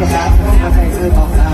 นะครับใส่เสื้อบอกนะ